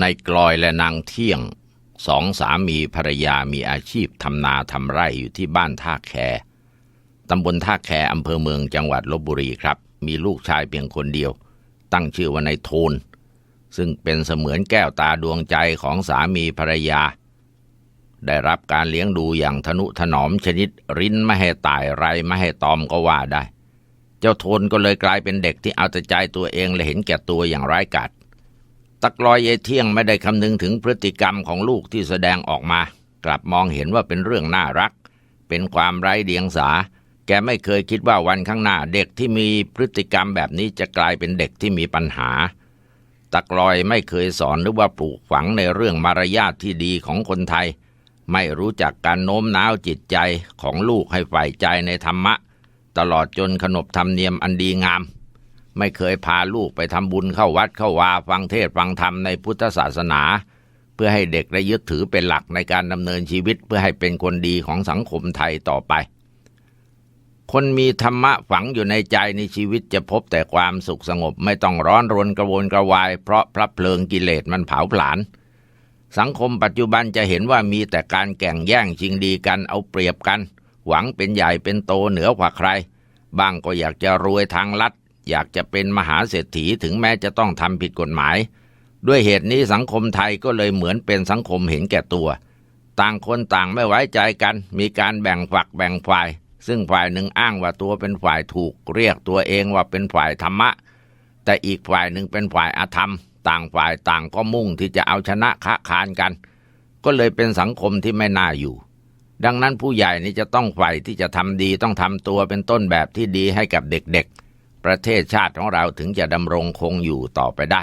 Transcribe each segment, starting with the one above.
ในกลอยและนางเที่ยงสองสามีภรรยามีอาชีพทำนาทำไร่อยู่ที่บ้านท่าแคตำบลท่าแคอำเภอเมืองจังหวัดลบบุรีครับ มีลูกชายเพียงคนเดียว ตั้งชื่อว่านายโทน ซึ่งเป็นเสมือนแก้วตาดวงใจของสามีภรรยา ได้รับการเลี้ยงดูอย่างทนุถนอมชนิดริ้นไม่ให้ตายไรไม่ให้ตอมก็ว่าได้ เจ้าโทนก็เลยกลายเป็นเด็กที่เอาแต่ใจตัวเองและเห็นแก่ตัวอย่างร้ายกาจ ตะกลอยยายเที่ยงไม่ได้คำนึงถึงพฤติกรรมของลูกที่แสดงออกมา กลับมองเห็นว่าเป็นเรื่องน่ารัก เป็นความไร้เดียงสา แกไม่เคยคิดว่าวันข้างหน้าเด็กที่มีพฤติกรรมแบบนี้จะกลายเป็นเด็กที่มีปัญหา ตะกลอยไม่เคยสอนหรือว่าปลูกฝังในเรื่องมารยาทที่ดีของคนไทย ไม่รู้จักการโน้มน้าวจิตใจของลูกให้ใฝ่ใจในธรรมะ ตลอดจนขนบธรรมเนียมอันดีงาม ไม่เคยพาลูกไปทำบุญเข้าวัดเข้าวาฟังเทศฟังธรรมในพุทธศาสนา เพื่อให้เด็กได้ยึดถือเป็นหลักในการดำเนินชีวิตเพื่อให้เป็นคนดีของสังคมไทยต่อไป คนมีธรรมะฝังอยู่ในใจในชีวิตจะพบแต่ความสุขสงบไม่ต้องร้อนรนกระวนกระวาย เพราะพระเพลิงกิเลสมันเผาผลาญสังคมปัจจุบันจะเห็นว่ามีแต่การแข่งแย่งชิงดีกันเอาเปรียบกัน หวังเป็นใหญ่เป็นโตเหนือกว่าใครบ้างก็อยากจะรวยทางลัด อยากจะเป็นมหาเศรษฐีถึงแม้จะต้องทำผิดกฎหมาย ด้วยเหตุนี้สังคมไทยก็เลยเหมือนเป็นสังคมเห็นแก่ตัว ต่างคนต่างไม่ไว้ใจกัน มีการแบ่งฝักแบ่งฝ่าย ซึ่งฝ่ายหนึ่งอ้างว่าตัวเป็นฝ่ายถูก เรียกตัวเองว่าเป็นฝ่ายธรรมะ แต่อีกฝ่ายหนึ่งเป็นฝ่ายอาธรรม ต่างฝ่ายต่างก็มุ่งที่จะเอาชนะค้าคานกัน ก็เลยเป็นสังคมที่ไม่น่าอยู่ดังนั้นผู้ใหญ่นี่จะต้องใฝ่ที่จะทำดีต้องทำตัวเป็นต้นแบบที่ดีให้กับเด็กๆ ประเทศชาติของเราถึงจะดำรงคงอยู่ต่อไปได้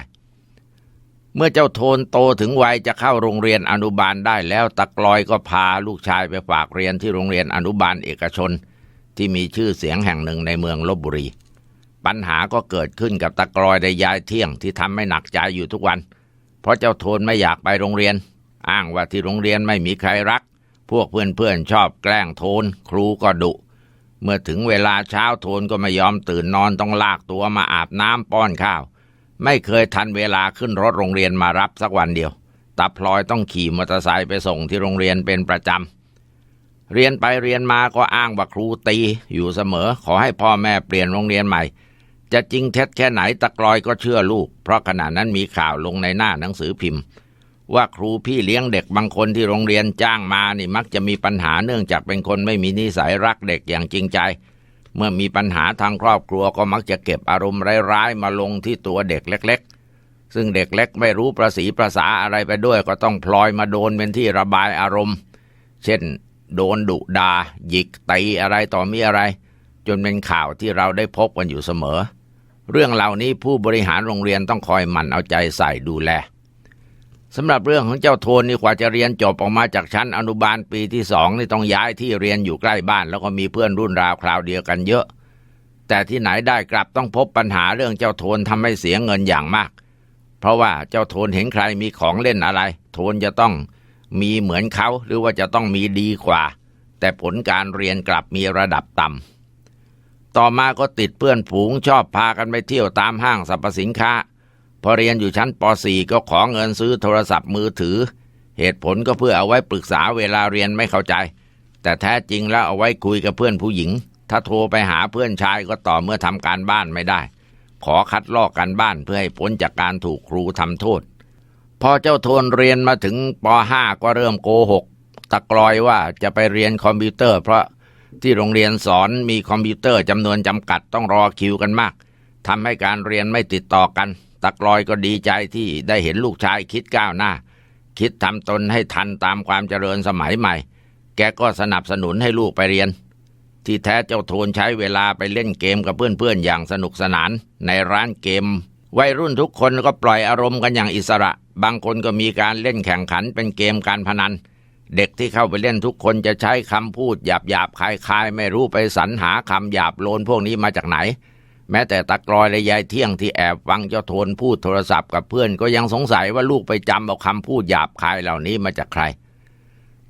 เมื่อเจ้าโทนโตถึงวัยจะเข้าโรงเรียนอนุบาลได้แล้วตะกลอยก็พาลูกชายไปฝากเรียนที่โรงเรียนอนุบาลเอกชน ที่มีชื่อเสียงแห่งหนึ่งในเมืองลบบุรี ปัญหาก็เกิดขึ้นกับตะกลอยในยายเที่ยงที่ทำให้หนักใจอยู่ทุกวัน เพราะเจ้าโทนไม่อยากไปโรงเรียน อ้างว่าที่โรงเรียนไม่มีใครรัก พวกเพื่อนๆชอบแกล้งโทน ครูก็ดุ เมื่อถึงเวลาเช้าโทนก็ไม่ยอมตื่นนอนต้องลากตัวมาอาบน้ำป้อนข้าว ไม่เคยทันเวลาขึ้นรถโรงเรียนมารับสักวันเดียวตาพลอยต้องขี่มอเตอร์ไซค์ไปส่งที่โรงเรียนเป็นประจำเรียนไปเรียนมาก็อ้างว่าครูตีอยู่เสมอ ขอให้พ่อแม่เปลี่ยนโรงเรียนใหม่ จะจริงเท็จแค่ไหนตะกลอยก็เชื่อลูก เพราะขณะนั้นมีข่าวลงในหน้าหนังสือพิมพ์ ว่าครูพี่เลี้ยงเด็กบางคนที่โรงเรียนจ้างมานี่มักจะมีปัญหาเนื่องจากเป็นคนไม่มีนิสัยรักเด็กอย่างจริงใจ เมื่อมีปัญหาทางครอบครัวก็มักจะเก็บอารมณ์ร้ายๆมาลงที่ตัวเด็กเล็ก ๆ ซึ่งเด็กเล็กไม่รู้ประสีประสาอะไรไปด้วย ก็ต้องพลอยมาโดนเป็นที่ระบายอารมณ์ เช่น โดนดุดาหยิกตีอะไรต่อมีอะไร จนเป็นข่าวที่เราได้พบกันอยู่เสมอ เรื่องเหล่านี้ผู้บริหารโรงเรียนต้องคอยหมั่นเอาใจใส่ดูแล สำหรับเรื่องของเจ้าโทนนี่กว่าจะเรียนจบออกมาจากชั้นอนุบาลปีที่สองนี่ต้องย้ายที่เรียนอยู่ใกล้บ้าน แล้วก็มีเพื่อนรุ่นราวคราวเดียวกันเยอะ แต่ที่ไหนได้กลับต้องพบปัญหาเรื่องเจ้าโทนทำให้เสียเงินอย่างมาก เพราะว่าเจ้าโทนเห็นใครมีของเล่นอะไร โทนจะต้องมีเหมือนเขาหรือว่าจะต้องมีดีกว่า แต่ผลการเรียนกลับมีระดับต่ำต่อมาก็ติดเพื่อนฝูงชอบพากันไปเที่ยวตามห้างสรรพสินค้า พอเรียนอยู่ชั้นป .4 ก็ขอเงินซื้อโทรศัพท์มือถือ เหตุผลก็เพื่อเอาไว้ปรึกษาเวลาเรียนไม่เข้าใจ แต่แท้จริงแล้วเอาไว้คุยกับเพื่อนผู้หญิง ถ้าโทรไปหาเพื่อนชายก็ต่อเมื่อทำการบ้านไม่ได้ ขอคัดลอกการบ้านเพื่อให้พ้นจากการถูกครูทำโทษ พอเจ้าโทนเรียนมาถึงป .5 ก็เริ่มโกหกตะกลอยว่าจะไปเรียนคอมพิวเตอร์เพราะที่โรงเรียนสอนมีคอมพิวเตอร์จำนวนจำกัดต้องรอคิวกันมากทำให้การเรียนไม่ติดต่อกัน ตะกลอยก็ดีใจที่ได้เห็นลูกชายคิดก้าวหน้า คิดทำตนให้ทันตามความเจริญสมัยใหม่ แกก็สนับสนุนให้ลูกไปเรียน ที่แท้เจ้าโทนใช้เวลาไปเล่นเกมกับเพื่อนๆอย่างสนุกสนาน ในร้านเกม วัยรุ่นทุกคนก็ปล่อยอารมณ์กันอย่างอิสระ บางคนก็มีการเล่นแข่งขันเป็นเกมการพนัน เด็กที่เข้าไปเล่นทุกคนจะใช้คำพูดหยาบหยาบๆคลายคายๆ ไม่รู้ไปสรรหาคำหยาบโลนพวกนี้มาจากไหน แม้แต่ตะกรอยและยายเที่ยงที่แอบฟังเจ้าโทนพูดโทรศัพท์กับเพื่อนก็ยังสงสัยว่าลูกไปจำเอาคำพูดหยาบคายเหล่านี้มาจากใคร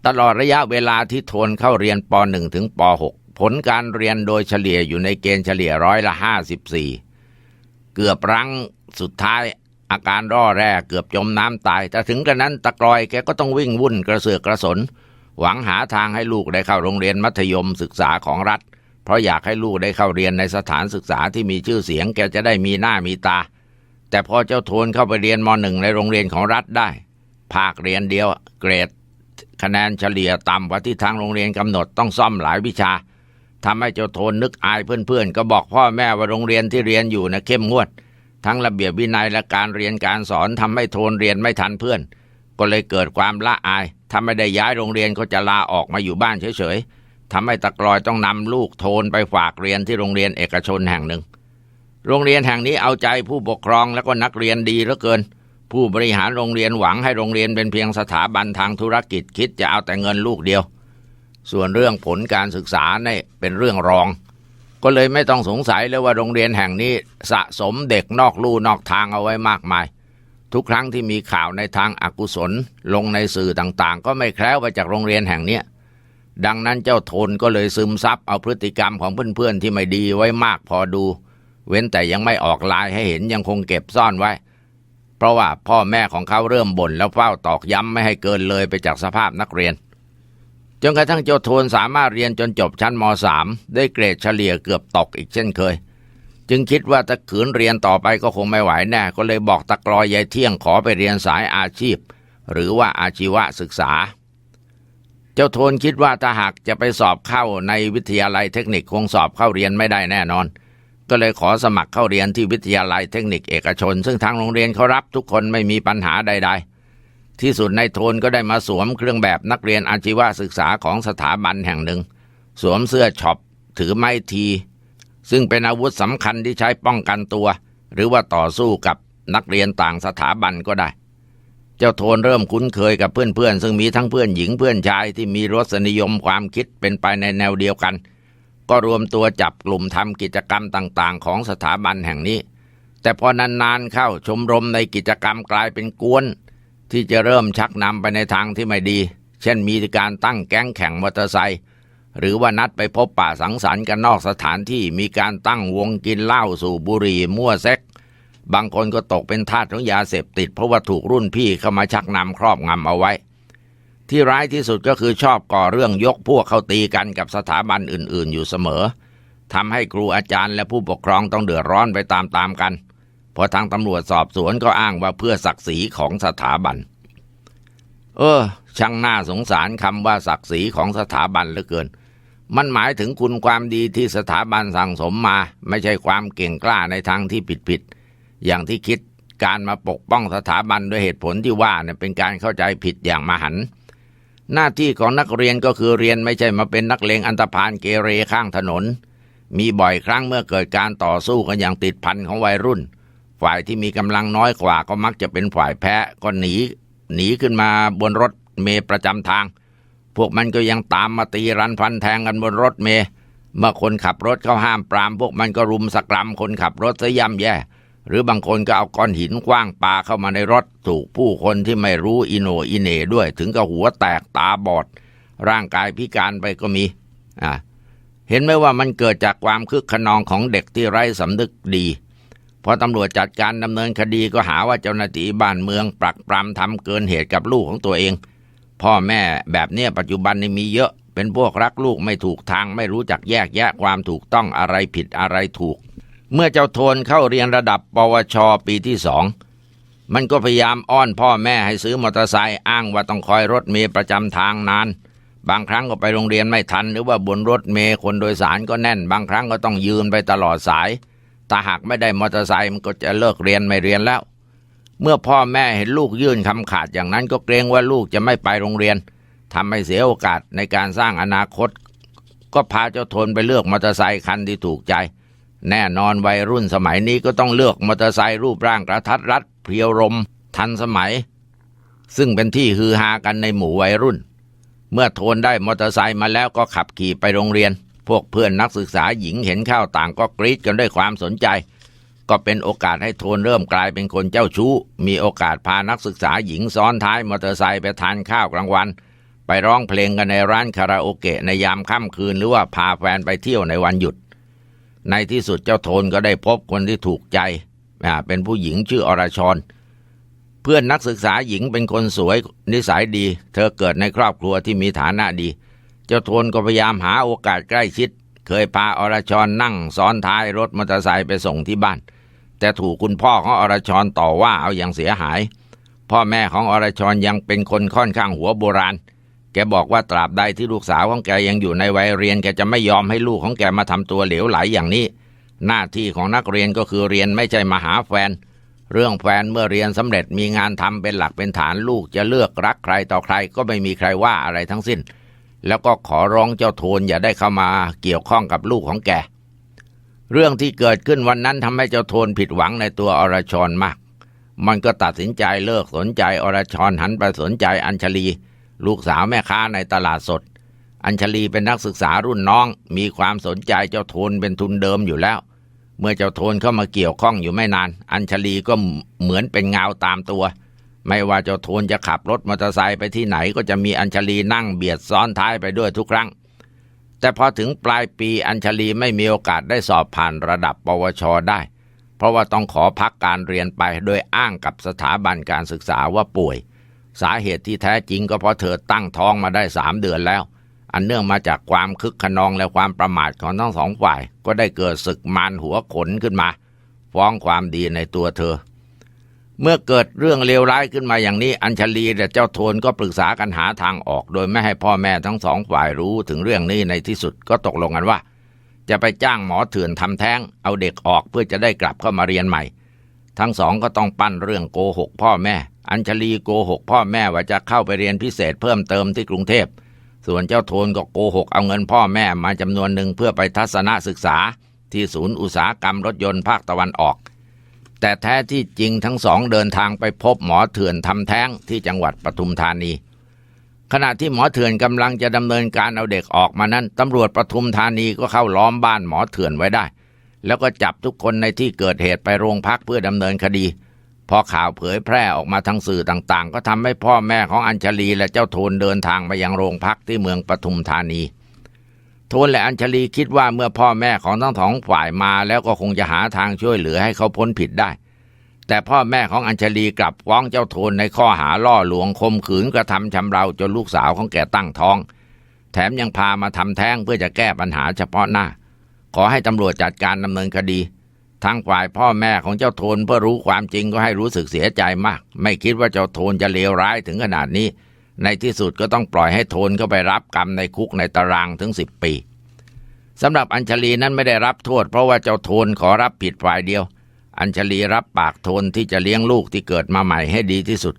ตลอดระยะเวลาที่โทนเข้าเรียนป .1 ถึงป .6 ผลการเรียนโดยเฉลี่ยอยู่ในเกณฑ์เฉลี่ยร้อยละ54เกือบรั้งสุดท้ายอาการร่อแร่เกือบจมน้ำตาย แต่ถึงกระนั้นตะกรอยแกก็ต้องวิ่งวุ่นกระเสือกกระสน หวังหาทางให้ลูกได้เข้าโรงเรียนมัธยมศึกษาของรัฐ เพราะอยากให้ลูกได้เข้าเรียนในสถานศึกษาที่มีชื่อเสียงแกจะได้มีหน้ามีตา แต่พอเจ้าโทนเข้าไปเรียนมหนึ่งในโรงเรียนของรัฐได้ ภาคเรียนเดียวเกรด คะแนนเฉลี่ยต่ำกว่าที่ทางโรงเรียนกำหนดต้องซ่อมหลายวิชาทำให้เจ้าโทนนึกอายเพื่อนๆ ก็บอกพ่อแม่ว่าโรงเรียนที่เรียนอยู่นะเข้มงวด ทั้งระเบียบวินัยและการเรียนการสอนทำให้โทนเรียนไม่ทันเพื่อน ก็เลยเกิดความละอายถ้าไม่ได้ย้ายโรงเรียนก็จะลาออกมาอยู่บ้านเฉยๆ ทำให้ตะกรอยต้องนำลูกโทนไปฝากเรียนที่โรงเรียนเอกชนแห่งหนึ่ง โรงเรียนแห่งนี้เอาใจผู้ปกครองและก็นักเรียนดีเหลือเกิน ผู้บริหารโรงเรียนหวังให้โรงเรียนเป็นเพียงสถาบันทางธุรกิจคิดจะเอาแต่เงินลูกเดียว ส่วนเรื่องผลการศึกษาเนี่ยเป็นเรื่องรอง ก็เลยไม่ต้องสงสัยเลยว่าโรงเรียนแห่งนี้สะสมเด็กนอกลู่นอกทางเอาไว้มากมายทุกครั้งที่มีข่าวในทางอากุศลลงในสื่อต่างๆ ก็ไม่แคล้วไปจากโรงเรียนแห่งเนี้ย ดังนั้นเจ้าโทนก็เลยซึมซับเอาพฤติกรรมของเพื่อนๆที่ไม่ดีไว้มากพอดู เว้นแต่ยังไม่ออกลายให้เห็นยังคงเก็บซ่อนไว้ เพราะว่าพ่อแม่ของเขาเริ่มบ่นแล้วเฝ้าตอกย้ำไม่ให้เกินเลยไปจากสภาพนักเรียนจนกระทั่งเจ้าโทนสามารถเรียนจนจบชั้นม .3 ได้เกรดเฉลี่ยเกือบตกอีกเช่นเคย จึงคิดว่าถ้าขืนเรียนต่อไปก็คงไม่ไหวแน่ก็เลยบอกตะกรอยยายเที่ยงขอไปเรียนสายอาชีพ หรือว่าอาชีวศึกษา เจ้าโทนคิดว่าถ้าหากจะไปสอบเข้าในวิทยาลัยเทคนิคคงสอบเข้าเรียนไม่ได้แน่นอน ก็เลยขอสมัครเข้าเรียนที่วิทยาลัยเทคนิคเอกชน ซึ่งทางโรงเรียนเขารับทุกคนไม่มีปัญหาใด ๆ ที่สุดในายโทนก็ได้มาสวมเครื่องแบบนักเรียนอาชีวศึกษาของสถาบันแห่งหนึ่ง สวมเสื้อช็อปถือไม้ที ซึ่งเป็นอาวุธสำคัญที่ใช้ป้องกันตัว หรือว่าต่อสู้กับนักเรียนต่างสถาบันก็ได้ เจ้าโทนเริ่มคุ้นเคยกับเพื่อนๆ ซึ่งมีทั้งเพื่อนหญิงเพื่อนชายที่มีรสนิยมความคิดเป็นไปในแนวเดียวกัน ก็รวมตัวจับกลุ่มทำกิจกรรมต่างๆ ของสถาบันแห่งนี้ แต่พอนานๆเข้าชมรมในกิจกรรมกลายเป็นกวน ที่จะเริ่มชักนำไปในทางที่ไม่ดี เช่นมีการตั้งแก๊งแข่งมอเตอร์ไซค์หรือว่านัดไปพบป่าสังสรรค์กันนอกสถานที่มีการตั้งวงกินเหล้าสูบบุหรี่มั่วเซ็ก บางคนก็ตกเป็นทาสของยาเสพติด เพราะว่าถูกรุ่นพี่เข้ามาชักนำครอบงำเอาไว้ ที่ร้ายที่สุดก็คือชอบก่อเรื่องยกพวกเข้าตีกันกับสถาบันอื่น ๆ อยู่เสมอทำให้ครูอาจารย์และผู้ปกครองต้องเดือดร้อนไปตามๆกันพอทางตำรวจสอบสวนก็อ้างว่าเพื่อศักดิ์ศรีของสถาบัน เออ ช่างน่าสงสารคำว่าศักดิ์ศรีของสถาบันเหลือเกิน มันหมายถึงคุณความดีที่สถาบันสั่งสมมา ไม่ใช่ความเก่งกล้าในทางที่ผิดๆ อย่างที่คิดการมาปกป้องสถาบันด้วยเหตุผลที่ว่าเนี่ยเป็นการเข้าใจผิดอย่างมหันต์หน้าที่ของนักเรียนก็คือเรียนไม่ใช่มาเป็นนักเลงอันธพาลเกเรข้างถนน มีบ่อยครั้งเมื่อเกิดการต่อสู้กันอย่างติดพันของวัยรุ่น ฝ่ายที่มีกำลังน้อยกว่าก็มักจะเป็นฝ่ายแพ้ก็หนีหนีขึ้นมาบนรถเมย์ประจำทาง พวกมันก็ยังตามมาตีรันฟันแทงกันบนรถเมย์เมื่อคนขับรถเขาห้ามปราม พวกมันก็รุมสกรำคนขับรถซะย่ำแย่ หรือบางคนก็เอาก้อนหินกว้างปาเข้ามาในรถถูกผู้คนที่ไม่รู้อิโนอิเน่ด้วย ถึงกับหัวแตกตาบอด ร่างกายพิการไปก็มีอ่าเห็นไหมว่ามันเกิดจากความคึกขนองของเด็กที่ไร้สำนึกดีพอตำรวจจัดการดำเนินคดีก็หาว่าเจ้าหน้าที่บ้านเมืองปรักปรำทำเกินเหตุกับลูกของตัวเอง พ่อแม่แบบเนี้ยปัจจุบันนี่มีเยอะ เป็นพวกรักลูกไม่ถูกทางไม่รู้จักแยกแยะความถูกต้องอะไรผิดอะไรถูก เมื่อเจ้าโทนเข้าเรียนระดับปวชปีที่สอง มันก็พยายามอ้อนพ่อแม่ให้ซื้อมอเตอร์ไซค์อ้างว่าต้องคอยรถเมย์ประจำทางนาน บางครั้งก็ไปโรงเรียนไม่ทัน หรือว่าบนรถเมย์คนโดยสารก็แน่น บางครั้งก็ต้องยืนไปตลอดสายถ้าหากไม่ได้มอเตอร์ไซค์มันก็จะเลิกเรียนไม่เรียนแล้ว เมื่อพ่อแม่เห็นลูกยื่นคำขาดอย่างนั้นก็เกรงว่าลูกจะไม่ไปโรงเรียนทำให้เสียโอกาสในการสร้างอนาคต ก็พาเจ้าทนไปเลือกมอเตอร์ไซค์คันที่ถูกใจ แน่นอนวัยรุ่นสมัยนี้ก็ต้องเลือกมอเตอร์ไซค์รูปร่างกระทัดรัดเพรียวรมทันสมัย ซึ่งเป็นที่ฮือฮากันในหมู่วัยรุ่น เมื่อโทนได้มอเตอร์ไซค์มาแล้วก็ขับขี่ไปโรงเรียน พวกเพื่อนนักศึกษาหญิงเห็นข้าวต่างก็กรี๊ดกันด้วยความสนใจ ก็เป็นโอกาสให้โทนเริ่มกลายเป็นคนเจ้าชู้ มีโอกาสพานักศึกษาหญิงซ้อนท้ายมอเตอร์ไซค์ไปทานข้าวกลางวัน ไปร้องเพลงกันในร้านคาราโอเกะในยามค่ำคืนหรือว่าพาแฟนไปเที่ยวในวันหยุด ในที่สุดเจ้าโทนก็ได้พบคนที่ถูกใจ เป็นผู้หญิงชื่ออรชร เพื่อนนักศึกษาหญิงเป็นคนสวยนิสัยดี เธอเกิดในครอบครัวที่มีฐานะดี เจ้าโทนก็พยายามหาโอกาสใกล้ชิด เคยพาอรชรนั่งซ้อนท้ายรถมอเตอร์ไซค์ไปส่งที่บ้าน แต่ถูกคุณพ่อของอรชรต่อว่าเอาอย่างเสียหาย พ่อแม่ของอรชรยังเป็นคนค่อนข้างหัวโบราณ แกบอกว่าตราบใดที่ลูกสาวของแกยังอยู่ในวัยเรียนแกจะไม่ยอมให้ลูกของแกมาทำตัวเหลวไหลอย่างนี้ หน้าที่ของนักเรียนก็คือเรียนไม่ใช่มาหาแฟน เรื่องแฟนเมื่อเรียนสำเร็จมีงานทำเป็นหลักเป็นฐานลูกจะเลือกรักใครต่อใครก็ไม่มีใครว่าอะไรทั้งสิ้น แล้วก็ขอร้องเจ้าโทนอย่าได้เข้ามาเกี่ยวข้องกับลูกของแกเรื่องที่เกิดขึ้นวันนั้นทำให้เจ้าโทนผิดหวังในตัวอรชรมาก มันก็ตัดสินใจเลิกสนใจอรชรหันไปสนใจอัญชลี ลูกสาวแม่ค้าในตลาดสด อัญชลีเป็นนักศึกษารุ่นน้อง มีความสนใจเจ้าโทนเป็นทุนเดิมอยู่แล้ว เมื่อเจ้าโทนเข้ามาเกี่ยวข้องอยู่ไม่นาน อัญชลีก็เหมือนเป็นเงาตามตัว ไม่ว่าเจ้าโทนจะขับรถมอเตอร์ไซค์ไปที่ไหนก็จะมีอัญชลีนั่งเบียดซ้อนท้ายไปด้วยทุกครั้ง แต่พอถึงปลายปีอัญชลีไม่มีโอกาสได้สอบผ่านระดับปวชได้ เพราะว่าต้องขอพักการเรียนไปโดยอ้างกับสถาบันการศึกษาว่าป่วย สาเหตุที่แท้จริงก็เพราะเธอตั้งท้องมาได้สามเดือนแล้ว อันเนื่องมาจากความคึกขนองและความประมาทของทั้งสองฝ่าย ก็ได้เกิดศึกมารหัวขนขึ้นมา ฟ้องความดีในตัวเธอ เมื่อเกิดเรื่องเลวร้ายขึ้นมาอย่างนี้ อัญชลีและเจ้าโทนก็ปรึกษากันหาทางออก โดยไม่ให้พ่อแม่ทั้งสองฝ่ายรู้ถึงเรื่องนี้ในที่สุดก็ตกลงกันว่า จะไปจ้างหมอเถื่อนทำแท้ง เอาเด็กออกเพื่อจะได้กลับเข้ามาเรียนใหม่ ทั้งสองก็ต้องปั้นเรื่องโกหกพ่อแม่ อัญชลีโกหกพ่อแม่ว่าจะเข้าไปเรียนพิเศษเพิ่มเติมที่กรุงเทพ ส่วนเจ้าโทนก็โกหกเอาเงินพ่อแม่มาจำนวนหนึ่งเพื่อไปทัศนศึกษา ที่ศูนย์อุตสาหกรรมรถยนต์ภาคตะวันออก แต่แท้ที่จริงทั้งสองเดินทางไปพบหมอเถื่อนทำแท้งที่จังหวัดปทุมธานีขณะที่หมอเถื่อนกำลังจะดำเนินการเอาเด็กออกมานั้นตำรวจปทุมธานีก็เข้าล้อมบ้านหมอเถื่อนไว้ได้ แล้วก็จับทุกคนในที่เกิดเหตุไปโรงพักเพื่อดำเนินคดี พอข่าวเผยแพร่ออกมาทางสื่อต่างๆ ก็ทำให้พ่อแม่ของอัญชลีและเจ้าโทนเดินทางไปยังโรงพักที่เมืองปทุมธานี โทนและอัญชลีคิดว่าเมื่อพ่อแม่ของทั้งสองฝ่ายมาแล้วก็คงจะหาทางช่วยเหลือให้เขาพ้นผิดได้ แต่พ่อแม่ของอัญชลีกลับฟ้องเจ้าโทนในข้อหาล่อลวงข่มขืนกระทำชำเราจนลูกสาวของแกตั้งท้อง แถมยังพามาทำแท้งเพื่อจะแก้ปัญหาเฉพาะหน้า ขอให้ตำรวจจัดการดำเนินคดีทางฝ่ายพ่อแม่ของเจ้าโทนเพื่อรู้ความจริงก็ให้รู้สึกเสียใจมาก ไม่คิดว่าเจ้าโทนจะเลวร้ายถึงขนาดนี้ ในที่สุดก็ต้องปล่อยให้โทนเข้าไปรับกรรมในคุกในตารางถึงสิบปีสำหรับอัญชลีนั้นไม่ได้รับโทษ เพราะว่าเจ้าโทนขอรับผิดฝ่ายเดียว อัญชลีรับปากโทนที่จะเลี้ยงลูกที่เกิดมาใหม่ให้ดีที่สุด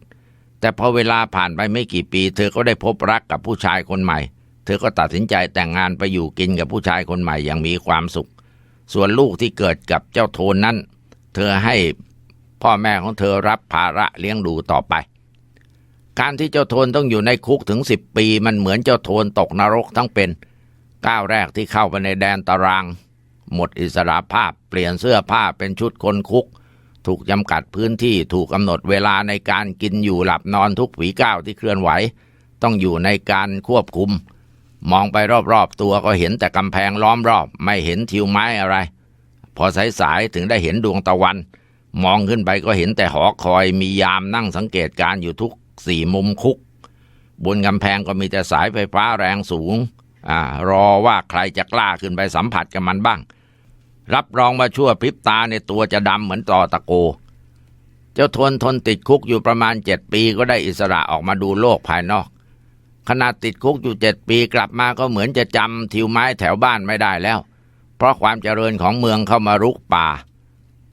แต่พอเวลาผ่านไปไม่กี่ปี เธอก็ได้พบรักกับผู้ชายคนใหม่ เธอก็ตัดสินใจแต่งงานไปอยู่กินกับผู้ชายคนใหม่อย่างมีความสุข ส่วนลูกที่เกิดกับเจ้าโทนนั้น เธอให้พ่อแม่ของเธอรับภาระเลี้ยงดูต่อไป การที่เจ้าโทนต้องอยู่ในคุกถึงสิบปี มันเหมือนเจ้าโทนตกนรกทั้งเป็นก้าวแรกที่เข้าไปในแดนตาราง หมดอิสระภาพเปลี่ยนเสื้อผ้าเป็นชุดคนคุก ถูกจำกัดพื้นที่ถูกกำหนดเวลาในการกินอยู่หลับนอนทุกฝีก้าวที่เคลื่อนไหว ต้องอยู่ในการควบคุม มองไปรอบๆตัวก็เห็นแต่กำแพงล้อมรอบ ไม่เห็นทิวไม้อะไร พอสายๆถึงได้เห็นดวงตะวัน มองขึ้นไปก็เห็นแต่หอคอยมียามนั่งสังเกตการอยู่ทุกสี่มุมคุก บนกำแพงก็มีแต่สายไฟฟ้าแรงสูงอ่ารอว่าใครจะกล้าขึ้นไปสัมผัสกับมันบ้าง รับรองว่าชั่วพริบตาในตัวจะดำเหมือนตอตะโก เจ้าทนทนติดคุกอยู่ประมาณเจ็ดปีก็ได้อิสระออกมาดูโลกภายนอก ขณะติดคุกอยู่เจ็ดปีกลับมาก็เหมือนจะจำทิวไม้แถวบ้านไม่ได้แล้ว เพราะความเจริญของเมืองเข้ามารุกป่า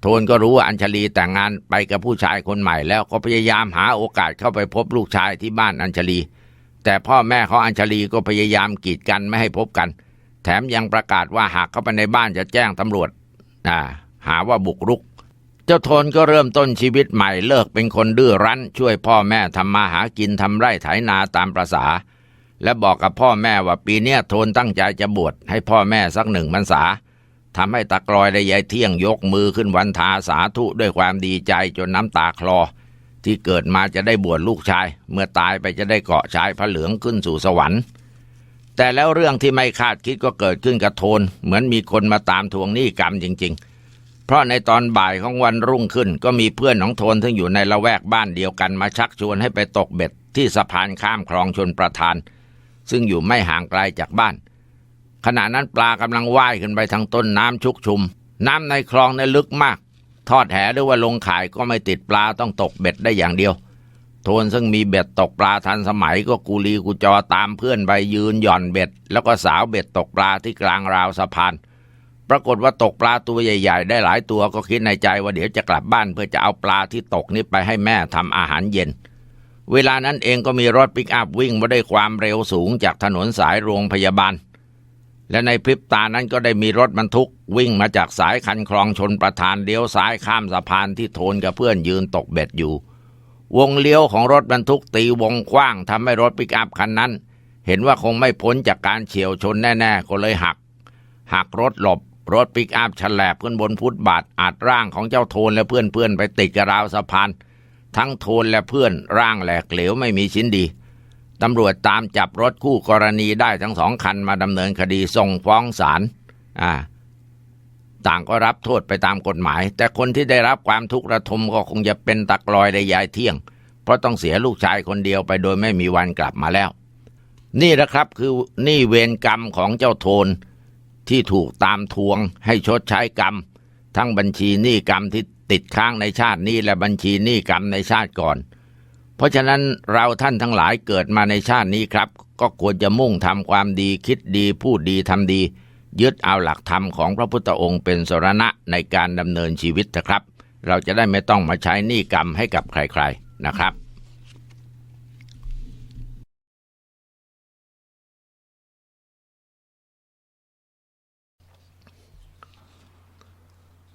โทนก็รู้ว่าอัญชลีแต่งงานไปกับผู้ชายคนใหม่แล้วก็พยายามหาโอกาสเข้าไปพบลูกชายที่บ้านอัญชลี แต่พ่อแม่ของอัญชลีก็พยายามกีดกันไม่ให้พบกัน แถมยังประกาศว่าหากเข้าไปในบ้านจะแจ้งตำรวจอ่าหาว่าบุกรุก เจ้าโทนก็เริ่มต้นชีวิตใหม่เลิกเป็นคนดื้อรั้น ช่วยพ่อแม่ทำมาหากินทำไร่ไถนาตามประษา และบอกกับพ่อแม่ว่าปีเนี้ยโทนตั้งใจจะบวชให้พ่อแม่สักหนึ่งพรรษาทำให้ตะกรอยและยายเที่ยงยกมือขึ้นวันทาสาธุด้วยความดีใจจนน้ำตาคลอ ที่เกิดมาจะได้บวชลูกชาย เมื่อตายไปจะได้เกาะชายพระเหลืองขึ้นสู่สวรรค์ แต่แล้วเรื่องที่ไม่คาดคิดก็เกิดขึ้นกับโทน เหมือนมีคนมาตามทวงหนี้กรรมจริง ๆ ราะในตอนบ่ายของวันรุ่งขึ้น ก็มีเพื่อนของโทนซึ่งอยู่ในละแวกบ้านเดียวกันมาชักชวนให้ไปตกเบ็ดที่สะพานข้ามคลองชนประทาน ซึ่งอยู่ไม่ห่างไกลจากบ้าน ขณะนั้นปลากำลังว่ายขึ้นไปทางต้นน้ำชุกชุม น้ำในคลองนั้นลึกมาก ทอดแหหรือว่าลงขายก็ไม่ติดปลาต้องตกเบ็ดได้อย่างเดียว โทนซึ่งมีเบ็ดตกปลาทันสมัยก็กูลีกูจอตามเพื่อนไปยืนหย่อนเบ็ด แล้วก็สาวเบ็ดตกปลาที่กลางราวสะพาน รากฏว่าตกปลาตัวใหญ่ ๆ ได้หลายตัวก็คิดในใจว่าเดี๋ยวจะกลับบ้านเพื่อจะเอาปลาที่ตกนี้ไปให้แม่ทำอาหารเย็น เวลานั้นเองก็มีรถปิกอัพวิ่งมาด้วยความเร็วสูงจากถนนสายโรงพยาบาล และในพริบตานั้นก็ได้มีรถบรรทุก วิ่งมาจากสายคันคลองชนประทานเลี้ยวซ้ายข้ามสะพานที่โทนกับเพื่อนยืนตกเบ็ดอยู่ วงเลี้ยวของรถบรรทุกตีวงกว้างทำให้รถปิกอัพคันนั้น เห็นว่าคงไม่พ้นจากการเฉียวชนแน่ ๆ ก็เลยหักหักรถหลบ รถปิกอัพฉลบขึ้นบนฟุตบาทอาจร่างของเจ้าโทนและเพื่อนๆไปติดกับราวสะพาน ทั้งโทนและเพื่อนร่างแหลกเหลวไม่มีชิ้นดีตำรวจตามจับรถคู่กรณีได้ทั้งสองคันมาดำเนินคดีส่งฟ้องศาลอ่า ต่างก็รับโทษไปตามกฎหมาย แต่คนที่ได้รับความทุกข์ระทมก็คงจะเป็นตักลอยในยายเที่ยง เพราะต้องเสียลูกชายคนเดียวไปโดยไม่มีวันกลับมาแล้ว นี่แหละครับคือนี่เวรกรรมของเจ้าโทน ที่ถูกตามทวงให้ชดใช้กรรม ทั้งบัญชีหนี้กรรมที่ติดค้างในชาตินี้และบัญชีหนี้กรรมในชาติก่อน เพราะฉะนั้นเราท่านทั้งหลายเกิดมาในชาตินี้ครับ ก็ควรจะมุ่งทำความดีคิดดีพูดดีทำดี ยึดเอาหลักธรรมของพระพุทธองค์เป็นสรณะในการดำเนินชีวิตนะครับ เราจะได้ไม่ต้องมาใช้หนี้กรรมให้กับใครๆนะครับ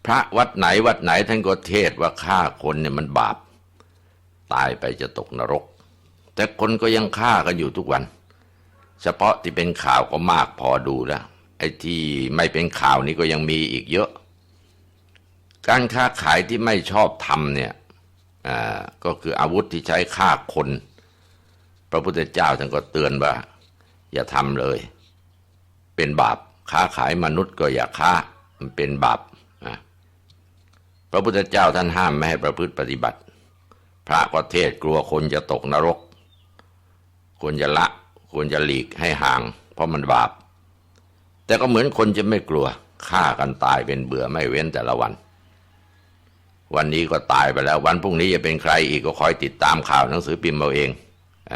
พระวัดไหนวัดไหนท่านก็เทศว่าฆ่าคนเนี่ยมันบาป ตายไปจะตกนรก แต่คนก็ยังฆ่ากันอยู่ทุกวัน เฉพาะที่เป็นข่าวก็มากพอดูแล้วไอ้ที่ไม่เป็นข่าวนี่ก็ยังมีอีกเยอะ การค้าขายที่ไม่ชอบทำเนี่ยอ่าก็คืออาวุธที่ใช้ฆ่าคน พระพุทธเจ้าท่านก็เตือนว่า อย่าทำเลย เป็นบาปค้าขายมนุษย์ก็อย่าค้ามันเป็นบาป พระพุทธเจ้าท่านห้ามไม่ให้ประพฤติปฏิบัติ พระก็เทศกลัวคนจะตกนรก ควรจะละ ควรจะหลีกให้ห่าง เพราะมันบาป แต่ก็เหมือนคนจะไม่กลัวฆ่ากันตายเป็นเบื่อไม่เว้นแต่ละวัน วันนี้ก็ตายไปแล้ว วันพรุ่งนี้จะเป็นใครอีกก็คอยติดตามข่าวหนังสือพิมพ์เอาเองอ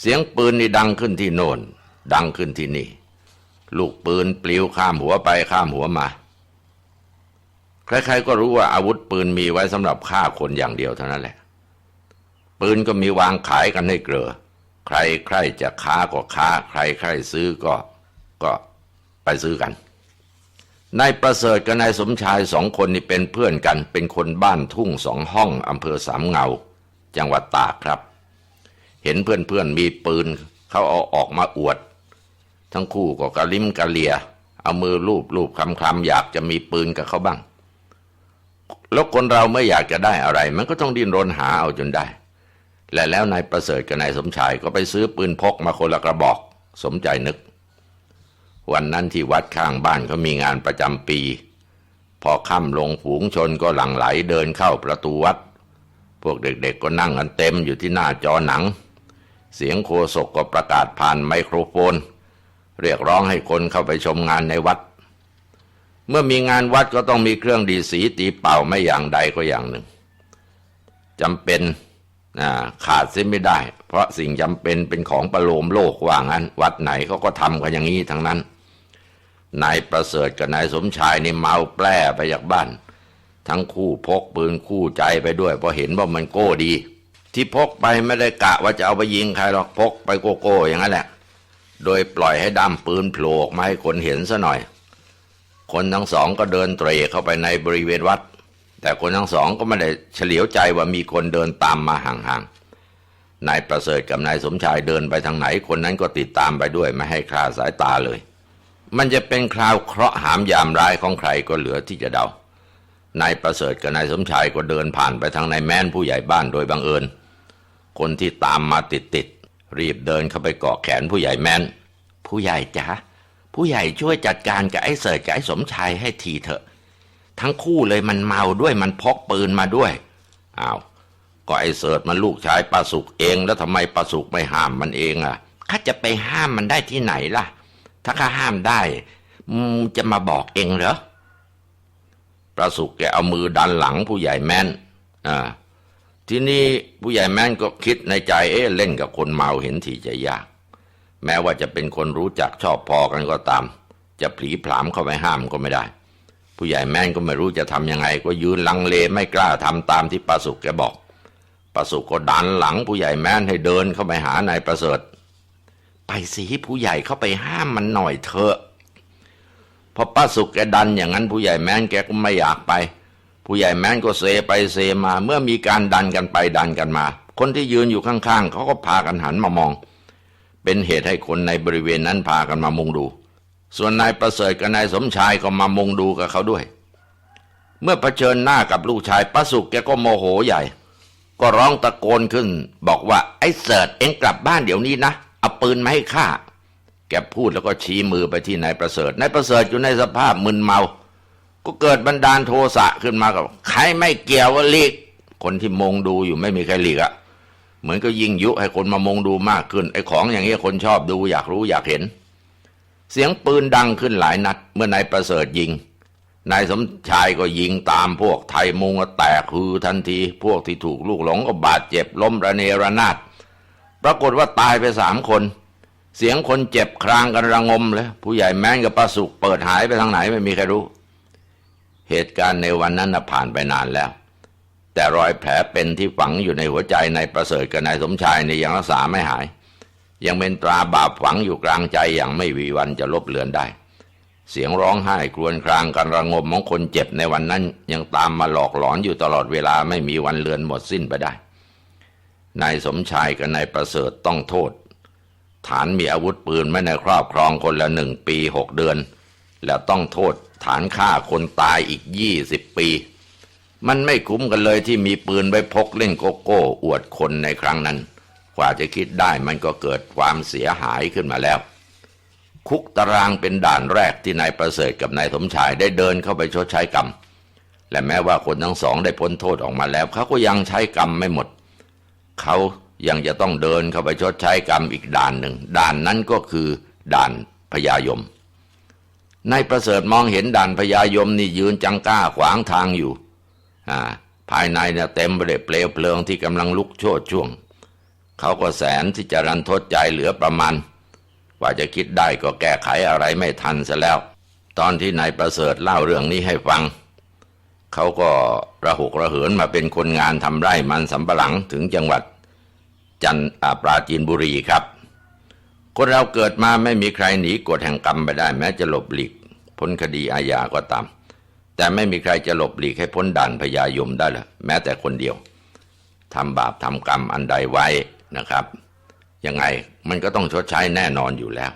เสียงปืนนี่ดังขึ้นที่โน่น ดังขึ้นที่นี่ ลูกปืนปลิวข้ามหัวไปข้ามหัวมา ใครๆก็รู้ว่าอาวุธปืนมีไว้สำหรับฆ่าคนอย่างเดียวเท่านั้นแหละ ปืนก็มีวางขายกันให้เกลือ ใครใครจะค้าก็ค้า ใครใครซื้อก็ก็ไปซื้อกันนายประเสริฐกับนายสมชายสองคนนี่เป็นเพื่อนกัน เป็นคนบ้านทุ่งสองห้องอำเภอสามเงา จังหวัดตากครับ เห็นเพื่อนๆมีปืนเขาเอาออกมาอวด ทั้งคู่ก็กระลิ้มกระเลีย เอามือลูบลูบคำคำอยากจะมีปืนกับเขาบ้าง แล้วคนเราเมื่ออยากจะได้อะไร มันก็ต้องดิ้นรนหาเอาจนได้ และแล้วนายประเสริฐกับนายสมชายก็ไปซื้อปืนพกมาคนละกระบอก สมใจนึก วันนั้นที่วัดข้างบ้านเขามีงานประจำปี พอค่ำลงฝูงชนก็หลั่งไหลเดินเข้าประตูวัด พวกเด็กๆก็นั่งกันเต็มอยู่ที่หน้าจอหนัง เสียงโคศกก็ประกาศผ่านไมโครโฟน เรียกร้องให้คนเข้าไปชมงานในวัด เมื่อมีงานวัดก็ต้องมีเครื่องดีสีตีเป่าไม่อย่างใดก็อย่างหนึ่งจำเป็นขาดเสียไม่ได้ เพราะสิ่งจำเป็นเป็นของประโลมโลกว่างั้น วัดไหนเขาก็ทำกันอย่างนี้ทั้งนั้นนายประเสริฐกับนายสมชายนี่เมาแปร่ไปจากบ้าน ทั้งคู่พกปืนคู่ใจไปด้วยเพราะเห็นว่ามันโก้ดี ที่พกไปไม่ได้กะว่าจะเอาไปยิงใครหรอกพกไปโกโก้อย่างนั้นแหละ โดยปล่อยให้ด้ามปืนโผล่ออกมาให้คนเห็นซะหน่อย คนทั้งสองก็เดินเตร่เข้าไปในบริเวณวัด แต่คนทั้งสองก็ไม่ได้เฉลียวใจว่ามีคนเดินตามมาห่างๆนายประเสริฐกับนายสมชายเดินไปทางไหนคนนั้นก็ติดตามไปด้วยไม่ให้คลาดสายตาเลย มันจะเป็นคราวเคราะห์หามยามร้ายของใครก็เหลือที่จะเดานายประเสริฐกับนายสมชายก็เดินผ่านไปทางนายแม้นผู้ใหญ่บ้านโดยบังเอิญ คนที่ตามมาติดติดๆรีบเดินเข้าไปเกาะแขนผู้ใหญ่แม้นผู้ใหญ่จ๊ะ ผู้ใหญ่ช่วยจัดการกับไอ้เสิร์ชกับไอ้สมชายให้ทีเถอะ ทั้งคู่เลยมันเมาด้วยมันพกปืนมาด้วยอ้าวก็ไอ้เสิร์ตมันลูกชายป้าสุกเอง แล้วทำไมป้าสุกไม่ห้ามมันเองอะข้าจะไปห้ามมันได้ที่ไหนล่ะ ถ้าข้าห้ามได้จะมาบอกเองเหรอป้าสุกแกเอามือดันหลังผู้ใหญ่แม่นอ่าทีนี้ผู้ใหญ่แม่นก็คิดในใจเอ๊ะเล่นกับคนเมาเห็นทีจะยาก แม้ว่าจะเป็นคนรู้จักชอบพอกันก็ตาม จะผีผลามเข้าไปห้ามก็ไม่ได้ ผู้ใหญ่แม่นก็ไม่รู้จะทำยังไง ก็ยืนลังเลไม่กล้าทำตามที่ป้าสุกแกบอกป้าสุกก็ดันหลังผู้ใหญ่แม่นให้เดินเข้าไปหานายประเสริฐ ไปสิผู้ใหญ่เข้าไปห้ามมันหน่อยเถอะพอป้าสุกแกดันอย่างนั้นผู้ใหญ่แม่นแกก็ไม่อยากไป ผู้ใหญ่แม่นก็เซไปเซมา เมื่อมีการดันกันไปดันกันมา คนที่ยืนอยู่ข้างๆเขาก็พากันหันมามอง เป็นเหตุให้คนในบริเวณนั้นพากันมามุงดู ส่วนนายประเสริฐกับนายสมชายก็มามุงดูกับเขาด้วย เมื่อเผชิญหน้ากับลูกชายป้าสุกแกก็โมโหใหญ่ ก็ร้องตะโกนขึ้น บอกว่าไอ้เสิร์ตเอ็งกลับบ้านเดี๋ยวนี้นะเอาปืนมาให้ข้าแกพูดแล้วก็ชี้มือไปที่นายประเสริฐนายประเสริฐอยู่ในสภาพมึนเมา ก็เกิดบันดาลโทสะขึ้นมากับใครไม่เกี่ยวว่าลีก คนที่มงดูอยู่ไม่มีใครหลีกอะ เหมือนก็ยิ่งยุให้คนมามงดูมากขึ้น ไอ้ของอย่างเงี้ยคนชอบดูอยากรู้อยากเห็น เสียงปืนดังขึ้นหลายนัด เมื่อนายประเสริฐยิง นายสมชายก็ยิงตามพวกไทยมุงก็แตกคือทันที พวกที่ถูกลูกหลงก็บาดเจ็บล้มระเนระนาด ปรากฏว่าตายไปสามคน เสียงคนเจ็บครางกันระงมเลย ผู้ใหญ่แม้นกับป้าสุกเปิดหายไปทางไหนไม่มีใครรู้ เหตุการณ์ในวันนั้นผ่านไปนานแล้ว แต่รอยแผลเป็นที่ฝังอยู่ในหัวใจในายประเสริฐกับนายสมชายเนี่ยยังรักษาไม่หาย ยังเป็นตราบาปฝังอยู่กลางใจอย่างไม่มีวันจะลบเลือนได้ เสียงร้องไห้ครวญครางกันระงมของคนเจ็บในวันนั้น ยังตามมาหลอกหลอนอยู่ตลอดเวลาไม่มีวันเลือนหมดสิ้นไปได้นายสมชายกับนายประเสริฐต้องโทษ ฐานมีอาวุธปืนไว้ในครอบครองคนละหนึ่งปีหกเดือน และต้องโทษฐานฆ่าคนตายอีกยี่สิบปี มันไม่คุ้มกันเลยที่มีปืนไว้พกเล่นโกโก้ อวดคนในครั้งนั้น กว่าจะคิดได้มันก็เกิดความเสียหายขึ้นมาแล้ว คุกตารางเป็นด่านแรกที่นายประเสริฐกับนายสมชายได้เดินเข้าไปชดใช้กรรม และแม้ว่าคนทั้งสองได้พ้นโทษออกมาแล้วเขาก็ยังใช้กรรมไม่หมด เขายังจะต้องเดินเข้าไปชดใช้กรรมอีกด่านหนึ่ง ด่านนั้นก็คือ ด่านพญายมนายประเสริฐมองเห็นด่านพญายมนี่ยืนจังก้าขวางทางอยู่ ภายในเนี่ยเต็มไปด้วยเปลวเพลิงที่กำลังลุกโชนช่วง เขาก็แสนที่จะรันทดใจเหลือประมาณกว่าจะคิดได้ก็แก้ไขอะไรไม่ทันซะแล้ว ตอนที่นายประเสริฐเล่าเรื่องนี้ให้ฟัง เขาก็ระหกระเหินมาเป็นคนงานทำไร่มันสำปะหลังถึงจังหวัดจันปราจีนบุรีครับ คนเราเกิดมาไม่มีใครหนีกฎแห่งกรรมไปได้แม้จะหลบหลีกพ้นคดีอาญาก็ตาม แต่ไม่มีใครจะหลบหลีกให้พ้นด่านพญายมได้เลยแม้แต่คนเดียวทำบาปทำกรรมอันใดไว้นะครับ ยังไงมันก็ต้องชดใช้แน่นอนอยู่แล้ว